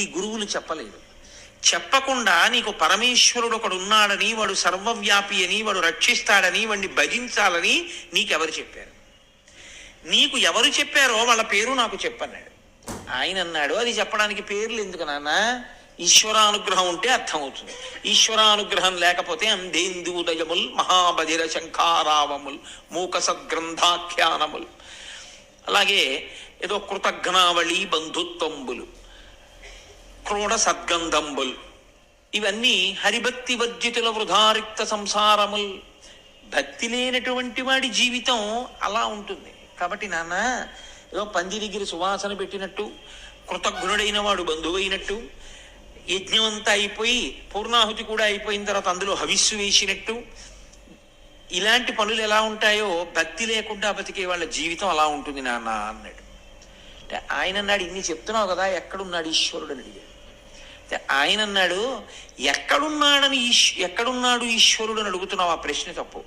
ఇది గురువులు చెప్పలేదు. చెప్పకుండా నీకు పరమేశ్వరుడు ఒకడు ఉన్నాడని వాడు సర్వవ్యాపి అని వాడు రక్షిస్తాడని వాడిని భజించాలని నీకెవరు చెప్పారు? నీకు ఎవరు చెప్పారో వాళ్ళ పేరు నాకు చెప్పన్నాడు. ఆయన అన్నాడు అది చెప్పడానికి పేర్లు ఎందుకు నాన్న? ఈశ్వరానుగ్రహం ఉంటే అర్థమవుతుంది. ఈశ్వరానుగ్రహం లేకపోతే అందేందూదయముల్ మహాబధిర శంఖారావముల్ మూక సద్గ్రంథాఖ్యానముల్ అలాగే ఏదో కృతజ్ఞావళి బంధుత్వంబులు. క్రోడ సద్గంధంబుల్. ఇవన్నీ హరిభక్తి వర్జితుల వృధారిక్త సంసారముల్. భక్తి లేనటువంటి వాడి జీవితం అలా ఉంటుంది. కాబట్టి నాన్న ఏదో పందిరిగిరి సువాసన పెట్టినట్టు కృతజ్ఞుడైన వాడు బంధువైనట్టు యజ్ఞం అంతా అయిపోయి పూర్ణాహుతి కూడా అయిపోయిన తర్వాత అందులో హవిస్సు వేసినట్టు ఇలాంటి పనులు ఎలా ఉంటాయో భక్తి లేకుండా బతికే వాళ్ళ జీవితం అలా ఉంటుంది నాన్న అన్నాడు. అంటే ఆయన అన్నాడు ఇన్ని చెప్తున్నావు కదా ఎక్కడున్నాడు ఈశ్వరుడు? అని అడిగాడు. ఆయన అన్నాడు ఎక్కడున్నాడని ఈశ్ ఎక్కడున్నాడు ఈశ్వరుడు అని అడుగుతున్నావు? ఆ ప్రశ్న తప్పు.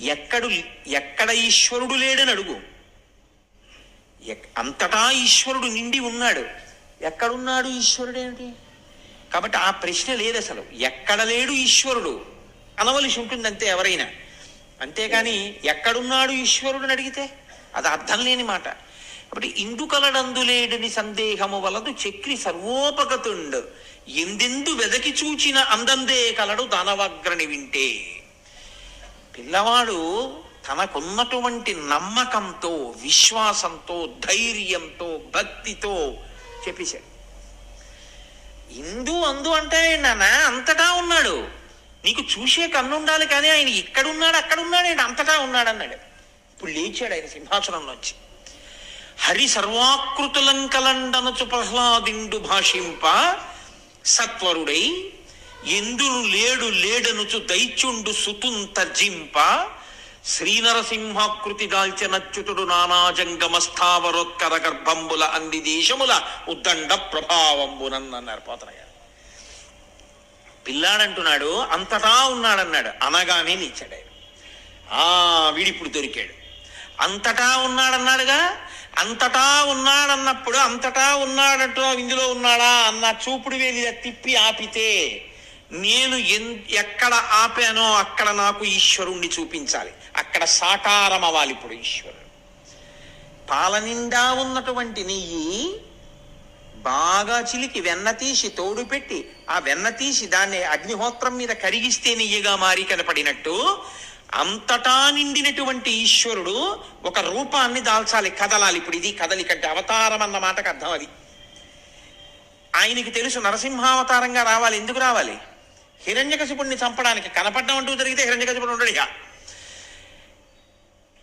ఎక్కడు ఎక్కడ ఈశ్వరుడు లేడని అడుగు. ఎక్- అంతటా ఈశ్వరుడు నిండి ఉన్నాడు. ఎక్కడున్నాడు ఈశ్వరుడు ఏమిటి? కాబట్టి ఆ ప్రశ్న లేదు అసలు. ఎక్కడ లేడు ఈశ్వరుడు? అనవలసి ఉంటుంది అంతే ఎవరైనా. అంతేకాని ఎక్కడున్నాడు ఈశ్వరుడు అని అడిగితే అది అర్థం లేని మాట. కాబట్టి ఇందుకలడందులేడని సందేహము వలదు చక్రి సర్వోపగతుండు. ఎందెందు వెదకి చూచిన అందందే కలడు దానవాగ్రని వింటే. పిల్లవాడు తనకున్నటువంటి నమ్మకంతో విశ్వాసంతో ధైర్యంతో భక్తితో చెప్పేశాడు. ఇందు అందు అంటే నాన్న అంతటా ఉన్నాడు. నీకు చూసే కన్నుండాలి కానీ ఆయన ఇక్కడున్నాడు అక్కడున్నాడు ఆయన అంతటా ఉన్నాడు అన్నాడు ఇప్పుడు లేచాడు ఆయన సింహాసనంలోంచి. హరి సర్వాకృతులంకలండనచు ప్రహ్లాదిండు భాషింప సత్వరుడై ఎందును లేడు లేడనుచు దైత్యుండు సుతున్ తర్జింప శ్రీనరసింహాకృతి దాల్చనచ్యుతుడు నానాజంగమస్థావరోత్కర గర్భంబుల అంది దేశముల ఉద్దండ ప్రభావంబునన్నారు పోతన గారు పిల్లాడంటున్నాడు అంతటా ఉన్నాడన్నాడు. అనగానే నిచ్చాడు ఆయన. ఆ వీడిప్పుడు దొరికాడు. అంతటా ఉన్నాడన్నాడుగా? అంతటా ఉన్నాడన్నప్పుడు అంతటా ఉన్నాడంటూ ఇందులో ఉన్నాడా అన్న చూపుడు వేలి తిప్పి ఆపితే నేను ఎన్ ఎక్కడ ఆపానో అక్కడ నాకు ఈశ్వరుణ్ణి చూపించాలి. అక్కడ సాకారం అవ్వాలి ఇప్పుడు ఈశ్వరుడు. పాలనిండా ఉన్నటువంటి నెయ్యి బాగా చిలికి వెన్న తీసి తోడు పెట్టి ఆ వెన్న తీసి దాన్ని అగ్నిహోత్రం మీద కరిగిస్తే నెయ్యిగా మారి కనపడినట్టు అంతటా నిండినటువంటి ఈశ్వరుడు ఒక రూపాన్ని దాల్చాలి కదలాలి. ఇప్పుడు ఇది కదలికంటే అవతారం అన్న మాటకు అర్థం అది. ఆయనకి తెలుసు నరసింహావతారంగా రావాలి ఎందుకు రావాలి? హిరణ్యకశిపుడిని చంపడానికి కనపడడం అంటూ జరిగితే హిరణ్యకశిపుడు ఉండడు ఇక.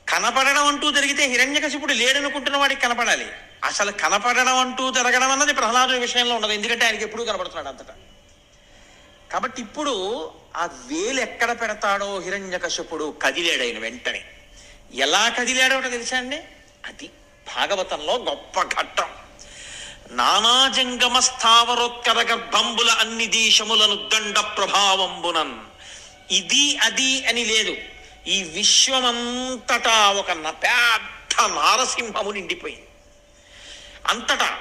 కనపడడం అంటూ జరిగితే హిరణ్యకశిపుడు లేడనుకుంటున్న వాడికి కనపడాలి. అసలు కనపడడం అంటూ జరగడం అన్నది ప్రహ్లాదు విషయంలో ఉండదు ఎందుకంటే ఆయనకి ఎప్పుడూ కనపడుతున్నాడు అంతటా. కాబట్టి ఇప్పుడు ఆ వేలు ఎక్కడ పెడతాడో హిరణ్యకశిపుడు కదిలాడు ఆయన వెంటనే. ఎలా కదిలాడో తెలుసా అండి? అది భాగవతంలో గొప్ప ఘట్టం. నానాజంగమ స్థావరోత్కర గర్భంబుల అన్ని దేశములను దండ ప్రభావంబునన్. ఇది అది అని లేదు. ఈ విశ్వమంతటా ఒక పెద్ద నారసింహము నిండిపోయింది. అంతటా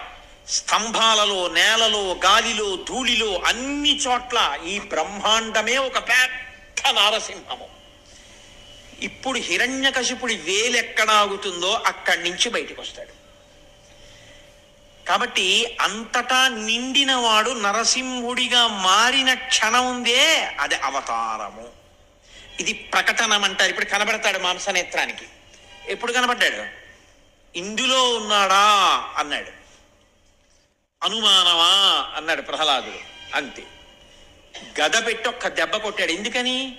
స్తంభాలలో నేలలో గాలిలో ధూళిలో అన్ని చోట్ల ఈ బ్రహ్మాండమే ఒక పెద్ద నారసింహము. ఇప్పుడు హిరణ్యకశిపుడి వేలెక్కడ ఆగుతుందో అక్కడి నుంచి బయటకు వస్తాడు. కాబట్టి అంతటా నిండినవాడు నరసింహుడిగా మారిన క్షణం ఉందే అది అవతారము. ఇది ప్రకటనం అంటారు ఇప్పుడు కనబడతాడు మాంసనేత్రానికి. ఎప్పుడు కనబడ్డాడు? ఇందులో ఉన్నాడా? అన్నాడు. అనుమానమా? అన్నాడు ప్రహ్లాదుడు. అంతే. గద పెట్టి ఒక్క దెబ్బ కొట్టాడు. ఎందుకని?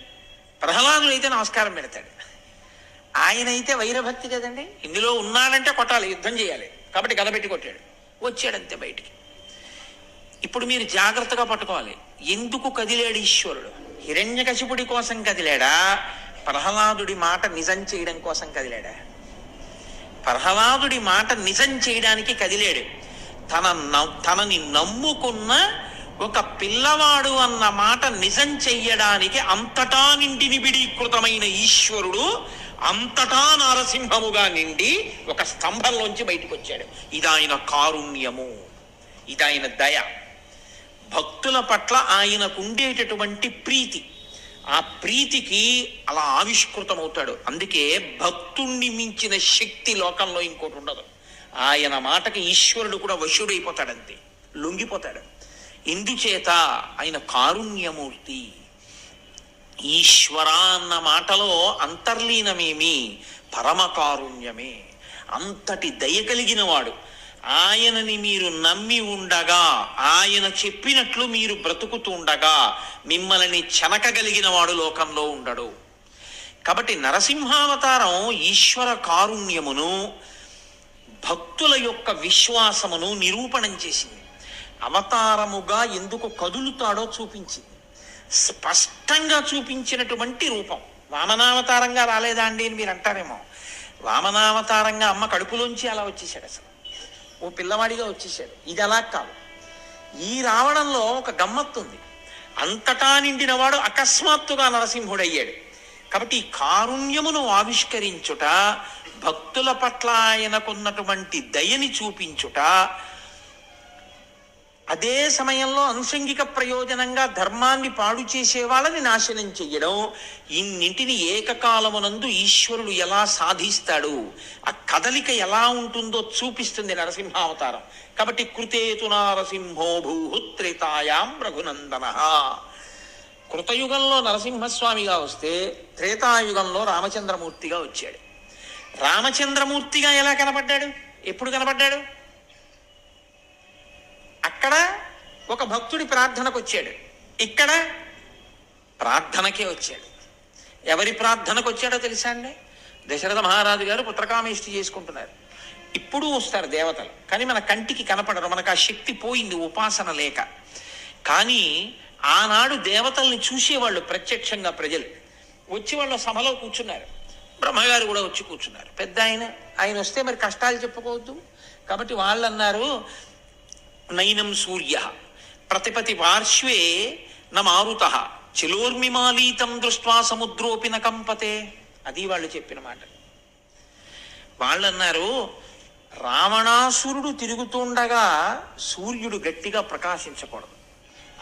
ప్రహ్లాదుడు అయితే నమస్కారం పెడతాడు. ఆయన అయితే వైరభక్తి కదండి. ఇందులో ఉన్నాడంటే కొట్టాలి యుద్ధం చేయాలి. కాబట్టి గద పెట్టి కొట్టాడు. వచ్చాడంతే బయటికి. ఇప్పుడు మీరు జాగ్రత్తగా పట్టుకోవాలి. ఎందుకు కదిలాడు ఈశ్వరుడు? హిరణ్యకశిపుడి కోసం కదిలాడా? ప్రహ్లాదుడి మాట నిజం చేయడం కోసం కదిలాడా? ప్రహ్లాదుడి మాట నిజం చేయడానికి కదిలాడు. తన తనని నమ్ముకున్న ఒక పిల్లవాడు అన్న మాట నిజం చెయ్యడానికి అంతటా నిండి నిబిడీకృతమైన ఈశ్వరుడు అంతటా నారసింహముగా నిండి ఒక స్తంభంలోంచి బయటకు వచ్చాడు ఇది ఆయన కారుణ్యము ఇది ఆయన దయ. భక్తుల పట్ల ఆయనకు ఉండేటటువంటి ప్రీతి. ఆ ప్రీతికి అలా ఆవిష్కృతమవుతాడు. అందుకే భక్తుణ్ణి మించిన శక్తి లోకంలో ఇంకోటి ఉండదు. ఆయన మాటకి ఈశ్వరుడు కూడా వశుడైపోతాడంతే లొంగిపోతాడు. ఇందుచేత ఆయన కారుణ్యమూర్తి. ఈశ్వర అన్న మాటలో అంతర్లీనమేమి పరమ కారుణ్యమే. అంతటి దయ కలిగిన వాడు ఆయనని మీరు నమ్మి ఉండగా ఆయన చెప్పినట్లు మీరు బ్రతుకుతూ ఉండగా మిమ్మల్ని చెనకగలిగిన వాడు లోకంలో ఉండడు. కాబట్టి నరసింహావతారం ఈశ్వర కారుణ్యమును భక్తుల యొక్క విశ్వాసమును నిరూపణం చేసింది. అవతారముగా ఎందుకు కదులుతాడో చూపించింది. స్పష్టంగా చూపించినటువంటి రూపం. వామనావతారంగా రాలేదా అండి అని మీరు అంటారేమో. వామనావతారంగా అమ్మ కడుపులోంచి అలా వచ్చేసాడు అసలు. ఓ పిల్లవాడిగా వచ్చేసాడు ఇది అలా కాదు. ఈ రావడంలో ఒక గమ్మత్తుంది అంతటా నిండినవాడు అకస్మాత్తుగా నరసింహుడయ్యాడు. కాబట్టి ఈ కారుణ్యమును ఆవిష్కరించుట భక్తుల పట్ల ఆయనకున్నటువంటి దయని చూపించుట అదే సమయంలో అనుషంగిక ప్రయోజనంగా ధర్మాన్ని పాడు చేసే వాళ్ళని నాశనం చెయ్యడం ఇన్నింటిని ఏకకాలమునందు ఈశ్వరుడు ఎలా సాధిస్తాడు ఆ కదలిక ఎలా ఉంటుందో చూపిస్తుంది నరసింహావతారం. కాబట్టి కృతేతు నారసింహో భూహుత్రేతాయాం రఘునందన. కృతయుగంలో నరసింహస్వామిగా వస్తే త్రేతాయుగంలో రామచంద్రమూర్తిగా వచ్చాడు. రామచంద్రమూర్తిగా ఎలా కనపడ్డాడు? ఎప్పుడు కనపడ్డాడు? అక్కడ ఒక భక్తుడి ప్రార్థనకు వచ్చాడు. ఇక్కడ ప్రార్థనకే వచ్చాడు. ఎవరి ప్రార్థనకు వచ్చాడో తెలుసా అండి? దశరథ మహారాజు గారు పుత్రకామేష్టి చేసుకుంటున్నారు. ఇప్పుడు వస్తారు దేవతలు. కానీ మన కంటికి కనపడరు. మనకు ఆ శక్తి పోయింది ఉపాసన లేక. కానీ ఆనాడు దేవతల్ని చూసేవాళ్ళు ప్రత్యక్షంగా ప్రజలు. వచ్చి వాళ్ళ సభలో కూర్చున్నారు. బ్రహ్మగారు కూడా వచ్చి కూర్చున్నారు. పెద్ద ఆయన ఆయన వస్తే మరి కష్టాలు చెప్పుకోవద్దు. కాబట్టి వాళ్ళు అన్నారు నైనం సూర్య ప్రతిపతి పార్శ్వే నమారుత చిలోర్మిమాలీతం దృష్ట్వా సముద్రోపి నకంపతే. కంపతే అది వాళ్ళు చెప్పిన మాట. వాళ్ళు అన్నారు రావణాసురుడు తిరుగుతుండగా సూర్యుడు గట్టిగా ప్రకాశించకూడదు.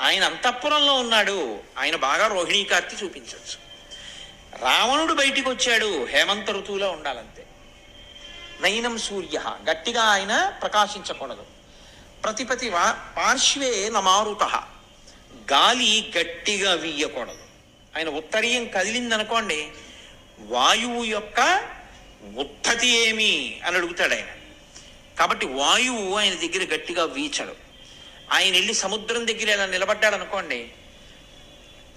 ఆయన అంతఃపురంలో ఉన్నాడు. ఆయన బాగా రోహిణీకార్తి చూపించవచ్చు రావణుడు బయటికి వచ్చాడు. హేమంత ఋతువులో ఉండాలంతే. నయనం సూర్య గట్టిగా ఆయన ప్రకాశించకూడదు. ప్రతిపతి పార్శ్వే నమారుత. గాలి గట్టిగా వీయకూడదు. ఆయన ఉత్తరీయం కదిలిందనుకోండి వాయువు యొక్క ఉత్తతి ఏమి అని అడుగుతాడు ఆయన. కాబట్టి వాయువు ఆయన దగ్గర గట్టిగా వీచడు. ఆయన వెళ్ళి సముద్రం దగ్గర ఇలా నిలబడ్డాడు అనుకోండి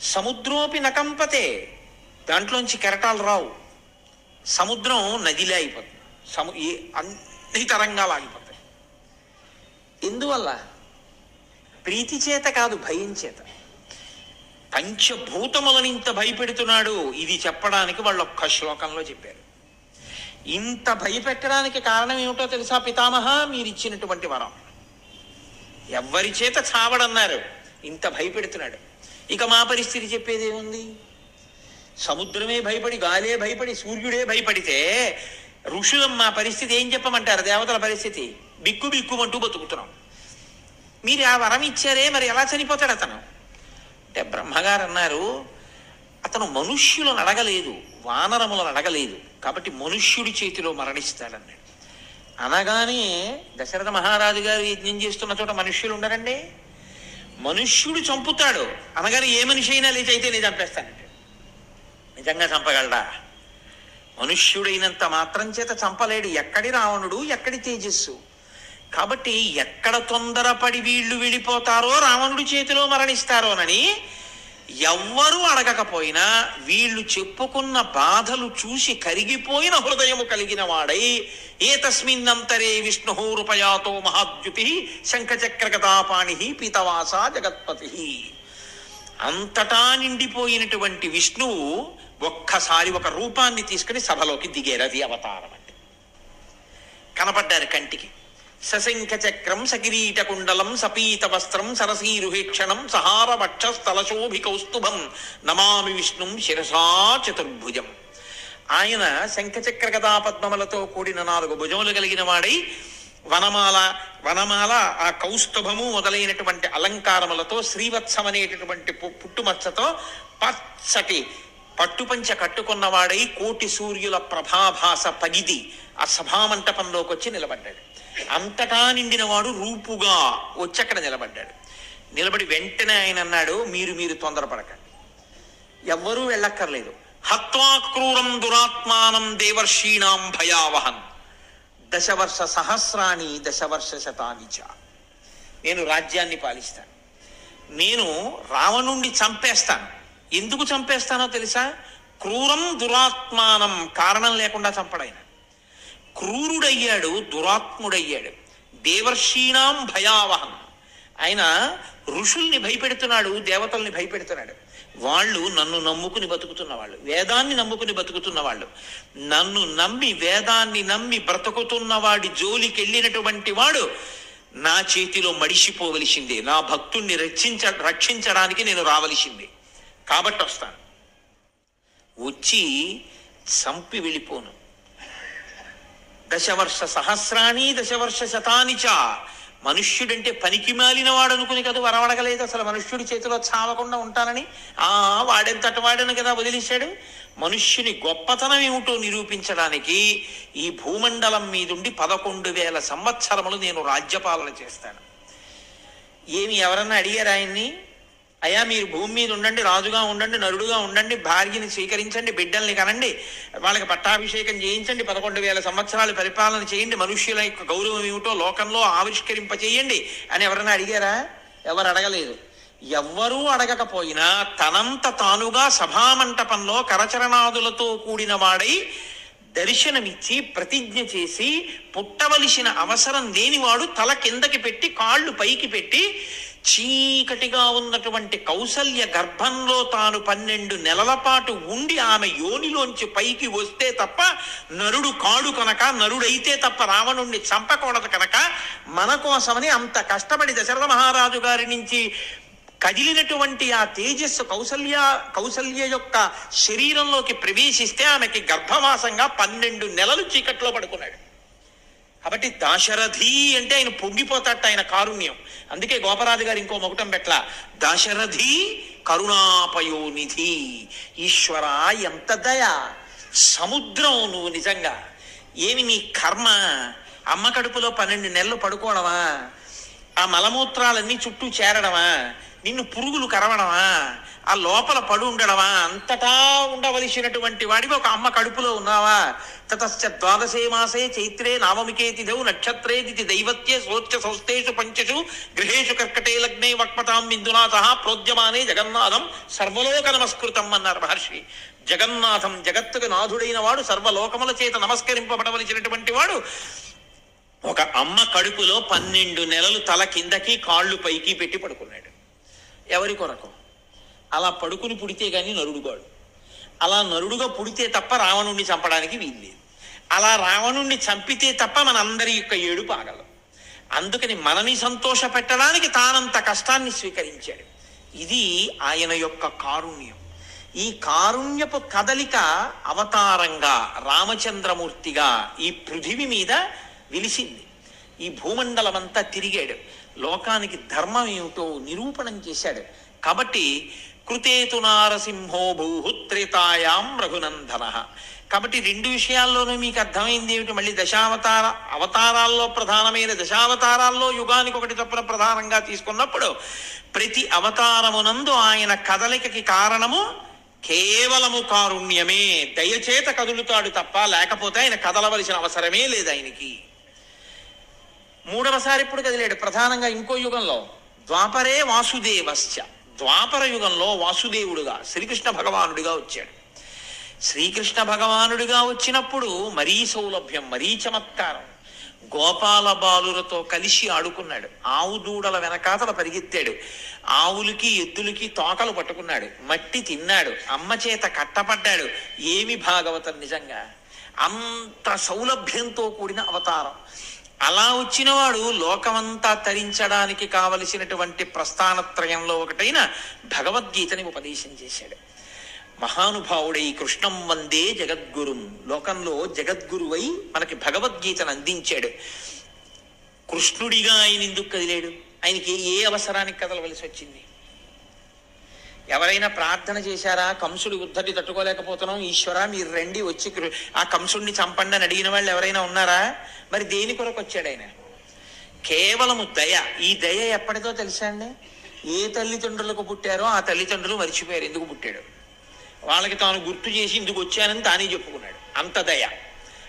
సముద్రోపి నకంపతే దాంట్లోంచి కెరటాలు రావు. సముద్రం నదిలే అయిపోతుంది. సము ఈ అన్ని తరంగాలు ఆగిపోతాయి. ఎందువల్ల? ప్రీతి చేత కాదు భయం చేత. పంచభూతములను ఇంత భయపెడుతున్నాడు. ఇది చెప్పడానికి వాళ్ళు ఒక్క శ్లోకంలో చెప్పారు. ఇంత భయపెట్టడానికి కారణం ఏమిటో తెలుసా పితామహ? మీరు ఇచ్చినటువంటి వరం. ఎవ్వరి చేత చావడన్నారు. ఇంత భయపెడుతున్నాడు. ఇక మా పరిస్థితి చెప్పేది ఏముంది సముద్రమే భయపడి గాలే భయపడి సూర్యుడే భయపడితే ఋషులం మా పరిస్థితి ఏం చెప్పమంటారు? దేవతల పరిస్థితి? బిక్కు బిక్కుమంటూ బతుకుతున్నాం. మీరు ఆ వరం ఇచ్చారే మరి ఎలా చనిపోతాడు అతను? అంటే బ్రహ్మగారు అన్నారు అతను మనుష్యులను అడగలేదు వానరములను అడగలేదు కాబట్టి మనుష్యుడి చేతిలో మరణిస్తాడన్నాడు. అనగానే దశరథ మహారాజు గారు యజ్ఞం చేస్తున్న చోట మనుష్యులు ఉండరండి? మనుష్యుడు చంపుతాడు. అనగానే ఏ మనిషి అయినా లేచి అయితే నేను చంపేస్తానంటే నిజంగా చంపగలడా? మనుష్యుడైనంత మాత్రం చేత చంపలేడు. ఎక్కడి రావణుడు ఎక్కడి తేజస్సు? కాబట్టి ఎక్కడ తొందరపడి వీళ్ళు వెళ్ళిపోతారో రావణుడి చేతిలో మరణిస్తారోనని ఎవ్వరూ అడగకపోయినా వీళ్ళు చెప్పుకున్న బాధలు చూసి కరిగిపోయిన హృదయము కలిగిన వాడై ఏతస్మిన్నంతరే విష్ణు రూపయాతో మహాద్యుతి శంఖచక్రగతాపాణి పీతవాస జగత్పతి. అంతటా నిండిపోయినటువంటి విష్ణువు ఒక్కసారి ఒక రూపాన్ని తీసుకుని సభలోకి దిగేరది అది అవతారం అంటే కనపడ్డారు కంటికి. సశంఖ చక్రం సకిరీట కుండలం సపీత వస్త్రం సరసీరుహేక్షణం సహార వక్ష కౌస్తుభం నమామి విష్ణుం శిరసా చతుర్భుజం. ఆయన శంఖచక్ర గదా పద్మములతో కూడిన నాలుగు భుజములు కలిగిన వాడై వనమాల వనమాల ఆ కౌస్తుభము మొదలైనటువంటి అలంకారములతో శ్రీవత్సం అనేటటువంటి పు- పుట్టుమచ్చతో పచ్చటి పట్టుపంచ కట్టుకున్నవాడై కోటి సూర్యుల ప్రభాభాస పగిది ఆ సభామంటపంలోకి వచ్చి నిలబడ్డాడు. అంతటా నిండినవాడు రూపుగా వచ్చి అక్కడ నిలబడ్డాడు. నిలబడి వెంటనే ఆయన అన్నాడు మీరు మీరు తొందరపడకండి. ఎవ్వరూ వెళ్ళక్కర్లేదు. హత్వా క్రూరం దురాత్మానం దేవర్షీణాం భయావహన్ దశవర్ష సహస్రాణి దశవర్ష శతానిచ నేను రాజ్యాన్ని పాలిస్తాను. నేను రావణుణ్ణి చంపేస్తాను. ఎందుకు చంపేస్తానో తెలుసా? క్రూరం దురాత్మానం కారణం లేకుండా చంపడైన క్రూరుడయ్యాడు దురాత్ముడయ్యాడు. దేవర్షీణాం భయావహం. ఆయన ఋషుల్ని భయపెడుతున్నాడు దేవతల్ని భయపెడుతున్నాడు. వాళ్ళు నన్ను నమ్ముకుని బతుకుతున్న వాళ్ళు వేదాన్ని నమ్ముకుని బతుకుతున్న వాళ్ళు నన్ను నమ్మి వేదాన్ని నమ్మి బ్రతుకుతున్న వాడి జోలికి వెళ్ళినటువంటి వాడు నా చేతిలో మడిసిపోవలసిందే. నా భక్తుణ్ణి రక్షించ రక్షించడానికి నేను రావలసిందే. కాబట్టి వస్తాను వచ్చి చంపి వెళ్ళిపోను. దశవర్ష సహస్రాణి దశవర్ష శతాని చ. మనుష్యుడంటే పనికి మాలినవాడు అనుకుని కదా వరవడగలేదు. అసలు మనుష్యుడి చేతిలో చావకుండా ఉంటానని ఆ వాడెంతటి వాడని కదా వదిలేశాడు. మనుష్యుని గొప్పతనం ఏమిటో నిరూపించడానికి ఈ భూమండలం మీదుండి పదకొండు వేల సంవత్సరములు నేను రాజ్యపాలన చేస్తాను. ఏమి ఎవరన్నా అడిగారు ఆయన్ని? అయ్యా మీరు భూమి మీద ఉండండి రాజుగా ఉండండి నరుడుగా ఉండండి భార్యని స్వీకరించండి బిడ్డల్ని కనండి వాళ్ళకి పట్టాభిషేకం చేయించండి పదకొండు వేల సంవత్సరాలు పరిపాలన చేయండి మనుష్యుల యొక్క గౌరవం ఏమిటో లోకంలో ఆవిష్కరింపచేయండి అని ఎవరైనా అడిగారా? ఎవరు అడగలేదు. ఎవ్వరూ అడగకపోయినా తనంత తానుగా సభామంటపంలో కరచరణాదులతో కూడిన వాడై దర్శనమిచ్చి ప్రతిజ్ఞ చేసి పుట్టవలసిన అవసరం లేనివాడు తల కిందకి పెట్టి కాళ్ళు పైకి పెట్టి చీకటిగా ఉన్నటువంటి కౌసల్య గర్భంలో తాను పన్నెండు నెలల పాటు ఉండి ఆమె యోనిలోంచి పైకి వస్తే తప్ప నరుడు కాడు కనుక నరుడైతే తప్ప రావణుణ్ణి చంపకూడదు కనుక మన కోసమని అంత కష్టపడి దశరథ మహారాజు గారి నుంచి కదిలినటువంటి ఆ తేజస్సు కౌసల్య కౌసల్య యొక్క శరీరంలోకి ప్రవేశిస్తే ఆమెకి గర్భవాసంగా పన్నెండు నెలలు చీకట్లో పడుకున్నాడు. కాబట్టి దాశరథి అంటే ఆయన పొంగిపోతాట ఆయన కారుణ్యం. అందుకే గోపరాజు గారు ఇంకో మొగటం పెట్ల దాశరథి కరుణాపయోనిధి ఈశ్వర ఎంత దయ సముద్రం నువ్వు నిజంగా. ఏమి నీ కర్మ? అమ్మ కడుపులో పన్నెండు నెలలు పడుకోవడమా? ఆ మలమూత్రాలన్నీ చుట్టూ చేరడమా? నిన్ను పురుగులు కరవడమా? ఆ లోపల పడు ఉండడమా? అంతటా ఉండవలసినటువంటి వాడివి ఒక అమ్మ కడుపులో ఉన్నావా? తతశ్చ ద్వాదశే మాసే చైత్రే నావమికేతి తిథౌ నక్షత్రే దైవత్యే సోచ్చ సంస్థేషు పంచషు గృహేషు కర్కటే లగ్నే వక్మతాం బిందునా సహా ప్రోద్యమానే జగన్నాథం సర్వలోక నమస్కృతం అన్నారు మహర్షి. జగన్నాథం జగత్తుకు నాథుడైన వాడు సర్వలోకముల చేత నమస్కరింపబడవలసినటువంటి వాడు. ఒక అమ్మ కడుపులో పన్నెండు నెలలు తల కిందకి కాళ్ళు పైకి పెట్టి పడుకున్నాడు. ఎవరి కొరకు? అలా పడుకుని పుడితే కానీ నరుడుగాడు అలా నరుడుగా పుడితే తప్ప రావణుణ్ణి చంపడానికి వీల్లేదు అలా రావణుణ్ణి చంపితే తప్ప మనందరి యొక్క ఏడుపు ఆగలం అందుకని మనని సంతోషపెట్టడానికి తానంత కష్టాన్ని స్వీకరించాడు. ఇది ఆయన యొక్క కారుణ్యం. ఈ కారుణ్యపు కదలిక అవతారంగా రామచంద్రమూర్తిగా ఈ పృథివి మీద విలిసింది. ఈ భూమండలమంతా తిరిగాడు. లోకానికి ధర్మం ఏమిటో నిరూపణం చేశాడు. కాబట్టి కృతేతు నారసింహో భూహుత్రేతాయాం రఘునందన. కాబట్టి రెండు విషయాల్లోనూ మీకు అర్థమైంది ఏమిటి? మళ్ళీ దశావతార అవతారాల్లో ప్రధానమైన దశావతారాల్లో యుగానికి ఒకటి తప్పున ప్రధానంగా తీసుకున్నప్పుడు ప్రతి అవతారమునందు ఆయన కదలికకి కారణము కేవలము కారుణ్యమే. దయచేత కదులుతాడు తప్ప లేకపోతే ఆయన కదలవలసిన అవసరమే లేదు ఆయనకి. మూడవసారి ఇప్పుడు కదిలాడు? ప్రధానంగా ఇంకో యుగంలో. ద్వాపరే వాసుదేవశ్చ. ద్వాపర యుగంలో వాసుదేవుడుగా శ్రీకృష్ణ భగవానుడిగా వచ్చాడు. శ్రీకృష్ణ భగవానుడిగా వచ్చినప్పుడు మరీ సౌలభ్యం మరీ చమత్కారం. గోపాల బాలులతో కలిసి ఆడుకున్నాడు. ఆవు దూడల వెనకాతల పరిగెత్తాడు. ఆవులకి ఎద్దులకి తోకలు పట్టుకున్నాడు. మట్టి తిన్నాడు. అమ్మ చేత కట్టపడ్డాడు. ఏమి భాగవతం నిజంగా? అంత సౌలభ్యంతో కూడిన అవతారం. అలా వచ్చినవాడు లోకమంతా తరించడానికి కావలసినటువంటి ప్రస్థానత్రయంలో ఒకటైన భగవద్గీతని ఉపదేశం చేశాడు. మహానుభావుడై కృష్ణం వందే జగద్గురుం. లోకంలో జగద్గురువై మనకి భగవద్గీతను అందించాడు. కృష్ణుడిగా ఆయన ఎందుకు కదిలేడు? ఆయనకి ఏ అవసరానికి కదలవలసి వచ్చింది? ఎవరైనా ప్రార్థన చేశారా? కంసుడు ఉద్ధటి తట్టుకోలేకపోతున్నాం. ఈశ్వర మీరు రండి వచ్చి కృ- ఆ కంసుడిని చంపండి అని అడిగిన వాళ్ళు ఎవరైనా ఉన్నారా? మరి దేని కొరకు వచ్చాడు ఆయన? కేవలము దయ. ఈ దయ ఎప్పటిదో తెలుసా అండి? ఏ తల్లిదండ్రులకు పుట్టారో ఆ తల్లిదండ్రులు మర్చిపోయారు. ఎందుకు పుట్టాడు? వాళ్ళకి తాను గుర్తు చేసి ఇందుకు వచ్చానని తానే చెప్పుకున్నాడు. అంత దయ.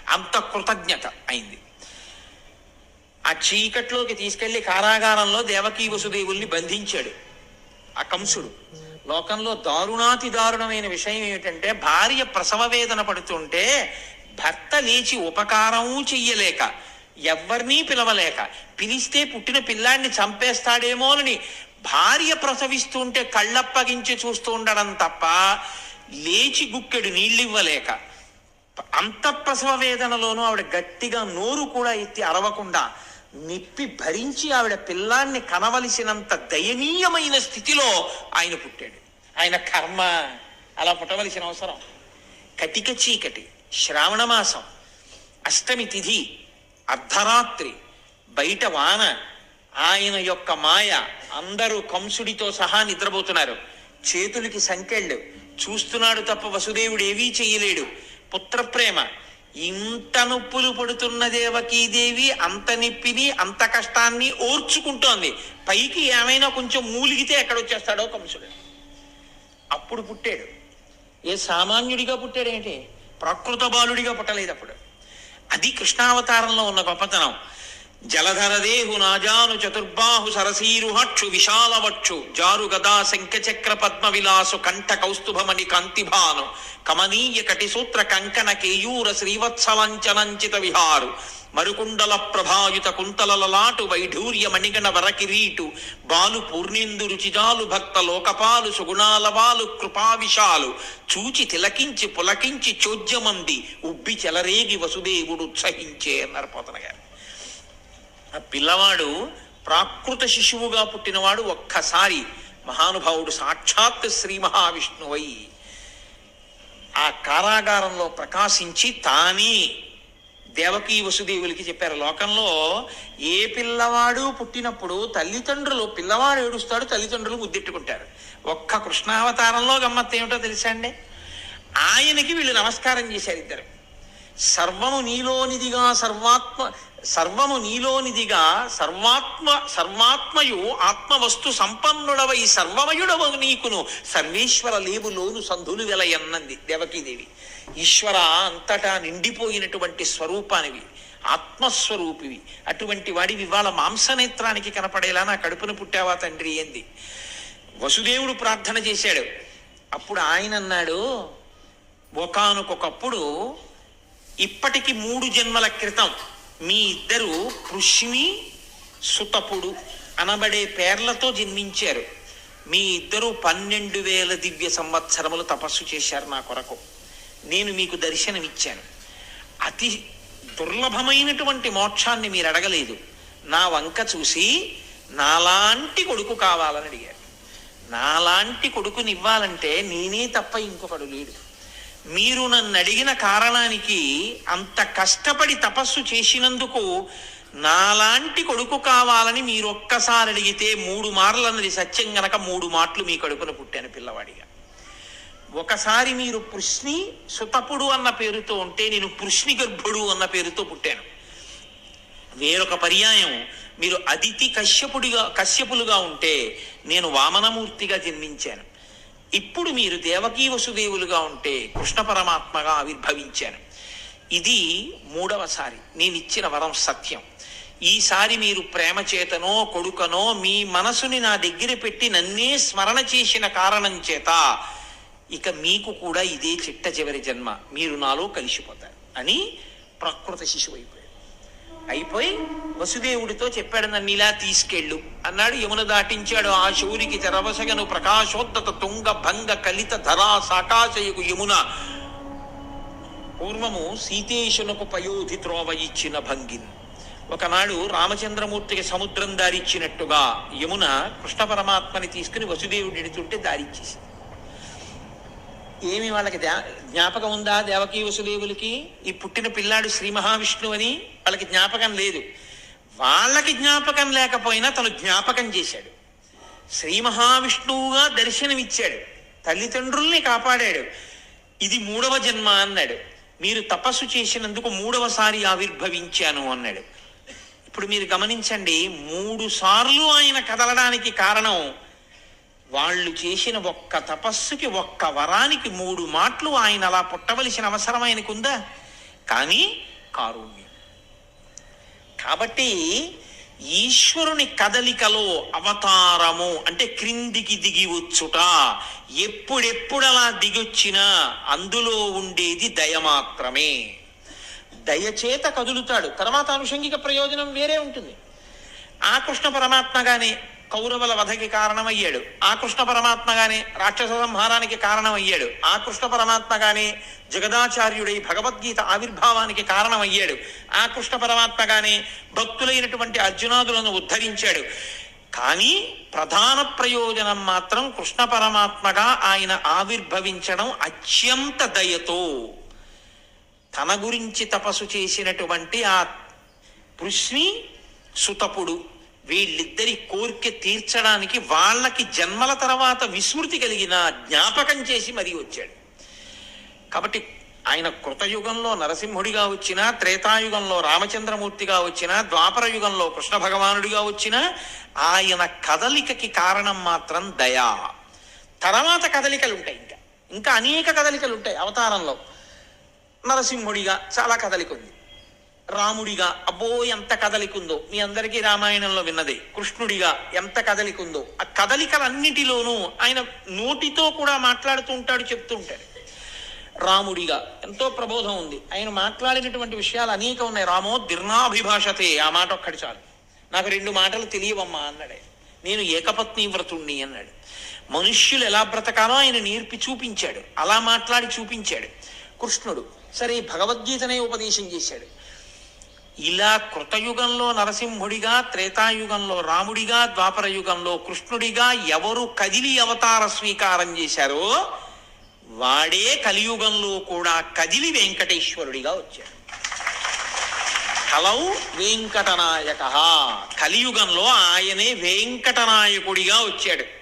అంత కృతజ్ఞత అయింది. ఆ చీకట్లోకి తీసుకెళ్ళి కారాగారంలో దేవకీ వసుదేవుల్ని బంధించాడు. ఆ కంసుడు. లోకంలో దారుణాతి దారుణమైన విషయం ఏమిటంటే భార్య ప్రసవ వేదన పడుతుంటే భర్త లేచి ఉపకారము చెయ్యలేక ఎవరినీ పిలవలేక పిలిస్తే పుట్టిన పిల్లాన్ని చంపేస్తాడేమోనని భార్య ప్రసవిస్తుంటే కళ్ళప్పగించి చూస్తూ ఉండడం తప్ప లేచి గుక్కెడు నీళ్ళివ్వలేక అంత ప్రసవ వేదనలోనూ ఆవిడ గట్టిగా నోరు కూడా ఎత్తి అరవకుండా నిప్పి భరించి ఆవిడ పిల్లాన్ని కనవలసినంత దయనీయమైన స్థితిలో ఆయన పుట్టాడు. ఆయన కర్మ అలా పుట్టవలసిన అవసరం. కటిక చీకటి శ్రావణ మాసం అష్టమి తిథి అర్ధరాత్రి బయట వాన ఆయన యొక్క మాయ అందరూ కంసుడితో సహా నిద్రపోతున్నారు. చేతులకి సంకెళ్ళు చూస్తున్నాడు తప్ప వసుదేవుడు ఏవీ చెయ్యలేడు పుత్రప్రేమ ఇంత నొప్పులు పడుతున్న దేవకీదేవి అంత నొప్పిని అంత కష్టాన్ని ఓర్చుకుంటోంది. పైకి ఏమైనా కొంచెం మూలిగితే ఎక్కడొచ్చేస్తాడో కంసుడు అప్పుడు పుట్టాడు. ఏ సామాన్యుడిగా పుట్టాడేంటి? ప్రకృత బాలుడిగా పుట్టలేదు అప్పుడు. అది కృష్ణావతారంలో ఉన్న గొప్పతనం. జలధరదేహు నాజాను చతుర్బాహు సరసీరుహక్షు విశాలవక్షు జారు గదా శంఖచక్ర పద్మ విలాసు కంఠ కౌస్తుభమణి కాంతిభాను కమనీయ కటిసూత్ర కంకణ కేయూర శ్రీవత్సలంచనంచిత విహారు మరుకుండల ప్రభాయుత కుంతలలలాటు వైఢూర్య మణిగణ వరకిరీటు బాలు పూర్ణేందు రుచిజాలు భక్త లోకపాలు సుగుణాల వాలు కృపావిశాలు చూచి తిలకించి పులకించి చోద్యమంది ఉబ్బి చెలరేగి వసుదేవుడు ఉత్సహించే అన్నారు పోతన గారు ఆ పిల్లవాడు ప్రాకృత శిశువుగా పుట్టినవాడు ఒక్కసారి మహానుభావుడు సాక్షాత్ శ్రీ మహావిష్ణువై ఆ కారాగారంలో ప్రకాశించి తానే దేవకీ వసుదేవులకి చెప్పారు. లోకంలో ఏ పిల్లవాడు పుట్టినప్పుడు తల్లిదండ్రులు పిల్లవాడు ఏడుస్తాడు తల్లిదండ్రులు ముద్దెట్టుకుంటారు. ఒక్క కృష్ణావతారంలో గమ్మత్తు ఏమిటో తెలుసా అండి? ఆయనకి వీళ్ళు నమస్కారం చేశారు ఇద్దరు. సర్వము నీలోనిదిగా సర్వాత్మ సర్వము నీలోనిదిగా సర్వాత్మ సర్వాత్మయు ఆత్మవస్తు సంపన్నుడవై సర్వమయుడవ నీకును. సర్వేశ్వర లేవులోను సంధులు వెలయన్నది దేవకీదేవి. ఈశ్వర అంతటా నిండిపోయినటువంటి స్వరూపానివి ఆత్మస్వరూపివి. అటువంటి వాడివి ఇవాళ మాంసనేత్రానికి కనపడేలా నా కడుపును పుట్టావా తండ్రి ఏంది? వసుదేవుడు ప్రార్థన చేశాడు. అప్పుడు ఆయన అన్నాడు ఒకనకొకప్పుడు ఇప్పటికి మూడు జన్మల క్రితం మీ ఇద్దరు పృష్మి సుతపుడు అనబడే పేర్లతో జన్మించారు. మీ ఇద్దరు పన్నెండు వేల దివ్య సంవత్సరములు తపస్సు చేశారు నా కొరకు. నేను మీకు దర్శనమిచ్చాను. అతి దుర్లభమైనటువంటి మోక్షాన్ని మీరు అడగలేదు. నా వంక చూసి నాలాంటి కొడుకు కావాలని అడిగారు. నాలాంటి కొడుకునివ్వాలంటే నేనే తప్ప ఇంకొకడు లేడు. మీరు నన్ను అడిగిన కారణానికి అంత కష్టపడి తపస్సు చేసినందుకు నాలాంటి కొడుకు కావాలని మీరు ఒక్కసారి అడిగితే మూడు మార్లు అన్నది సత్యం గనక మూడు మాటలు మీ కడుపున పుట్టాను పిల్లవాడిగా. ఒకసారి మీరు పృష్ణి సుతపుడు అన్న పేరుతో ఉంటే నేను పృష్ణి గర్భుడు అన్న పేరుతో పుట్టాను. వేరొక పర్యాయం మీరు అదితి కశ్యపుడిగా కశ్యపులుగా ఉంటే నేను వామనమూర్తిగా జన్మించాను. ఇప్పుడు మీరు దేవకీ వసుదేవులుగా ఉంటే కృష్ణ పరమాత్మగా ఆవిర్భవించాను. ఇది మూడవసారి నేను ఇచ్చిన వరం సత్యం. ఈసారి మీరు ప్రేమ చేతనో కొడుకనో మీ మనసుని నా దగ్గర పెట్టి నన్నే స్మరణ చేసిన కారణం చేత ఇక మీకు కూడా ఇదే చిట్ట చివరి జన్మ. మీరు నాలో కలిసిపోతారు అని ప్రకృత శిశువైపు అయిపోయి వసుదేవుడితో చెప్పాడు నన్ను ఇలా తీసుకెళ్ళు. అన్నాడు యమున దాటించాడు ఆ శౌరికి తెరవసగను ప్రకాశోద్దత తుంగ భంగ కలిత ధరా సాకాశయుగు యమున. పూర్వము సీతేశునకు పయోధి త్రోవ ఇచ్చిన భంగిన్ ఒకనాడు రామచంద్రమూర్తికి సముద్రం దారిచ్చినట్టుగా యమున కృష్ణ పరమాత్మని తీసుకుని వసుదేవుడు ఎడుతుంటే దారిచ్చేసి ఏమి వాళ్ళకి జ్ఞాపకం ఉందా దేవకీ వసుదేవులకి? ఈ పుట్టిన పిల్లాడు శ్రీ మహావిష్ణువు అని వాళ్ళకి జ్ఞాపకం లేదు. వాళ్ళకి జ్ఞాపకం లేకపోయినా తను జ్ఞాపకం చేశాడు. శ్రీ మహావిష్ణువుగా దర్శనమిచ్చాడు. తల్లిదండ్రుల్ని కాపాడాడు. ఇది మూడవ జన్మ అన్నాడు. మీరు తపస్సు చేసినందుకు మూడవసారి ఆవిర్భవించాను అన్నాడు. ఇప్పుడు మీరు గమనించండి మూడు సార్లు ఆయన కదలడానికి కారణం వాళ్ళు చేసిన ఒక్క తపస్సుకి ఒక్క వరానికి మూడు మాటలు ఆయన అలా పుట్టవలసిన అవసరం ఆయనకుందా? కానీ కారుణ్యం. కాబట్టి ఈశ్వరుని కదలికలో అవతారము అంటే క్రిందికి దిగి వచ్చుట ఎప్పుడెప్పుడలా దిగొచ్చినా అందులో ఉండేది దయ మాత్రమే. దయచేత కదులుతాడు. తర్వాత అనుషంగిక ప్రయోజనం వేరే ఉంటుంది. ఆ కృష్ణ పరమాత్మగానే కౌరవుల వధకి కారణమయ్యాడు. ఆ కృష్ణ పరమాత్మగానే రాక్షస సంహారానికి కారణమయ్యాడు. ఆ కృష్ణ పరమాత్మగానే జగదాచార్యుడై భగవద్గీత ఆవిర్భావానికి కారణమయ్యాడు. ఆ కృష్ణ పరమాత్మగానే భక్తులైనటువంటి అర్జునాదులను ఉద్ధరించాడు. కానీ ప్రధాన ప్రయోజనం మాత్రం కృష్ణ పరమాత్మగా ఆయన ఆవిర్భవించడం అత్యంత దయతో. తన గురించి తపస్సు చేసినటువంటి ఆ పృశ్ని సుతపుడు. వీళ్ళిద్దరి కోరిక తీర్చడానికి వాళ్ళకి జన్మల తర్వాత విస్మృతి కలిగిన జ్ఞాపకం చేసి మరీ వచ్చాడు. కాబట్టి ఆయన కృతయుగంలో నరసింహుడిగా వచ్చినా త్రేతాయుగంలో రామచంద్రమూర్తిగా వచ్చినా ద్వాపర యుగంలో కృష్ణ భగవానుడిగా వచ్చినా ఆయన కదలికకి కారణం మాత్రం దయా. తర్వాత కదలికలు ఉంటాయి ఇంకా. ఇంకా అనేక కదలికలు ఉంటాయి అవతారంలో. నరసింహుడిగా చాలా కదలిక ఉంది. రాముడిగా అబ్బో ఎంత కదలికుందో. మీ అందరికీ రామాయణంలో విన్నదే. కృష్ణుడిగా ఎంత కదలికుందో. ఆ కదలికలన్నిటిలోనూ ఆయన నోటితో కూడా మాట్లాడుతూ ఉంటాడు చెప్తుంటాడు రాముడిగా ఎంతో ప్రబోధం ఉంది. ఆయన మాట్లాడినటువంటి విషయాలు అనేక ఉన్నాయి. రామో దీర్ణాభిభాషతే ఆ మాట ఒక్కటి చాలు. నాకు రెండు మాటలు తెలియవమ్మా అన్నాడు నేను ఏకపత్ని వ్రతుణ్ణి అన్నాడు. మనుష్యులు ఎలా బ్రతకాలో ఆయన నేర్పి చూపించాడు. అలా మాట్లాడి చూపించాడు. కృష్ణుడు సరే భగవద్గీతనే ఉపదేశం చేశాడు. ఇలా కృతయుగంలో నరసింహుడిగా త్రేతాయుగంలో రాముడిగా ద్వాపర యుగంలో కృష్ణుడిగా ఎవరు కదిలి అవతార స్వీకారం చేశారో వాడే కలియుగంలో కూడా కదిలి వెంకటేశ్వరుడిగా వచ్చాడు. కలౌ వెంకటనాయక! కలియుగంలో ఆయనే వెంకటనాయకుడిగా వచ్చాడు.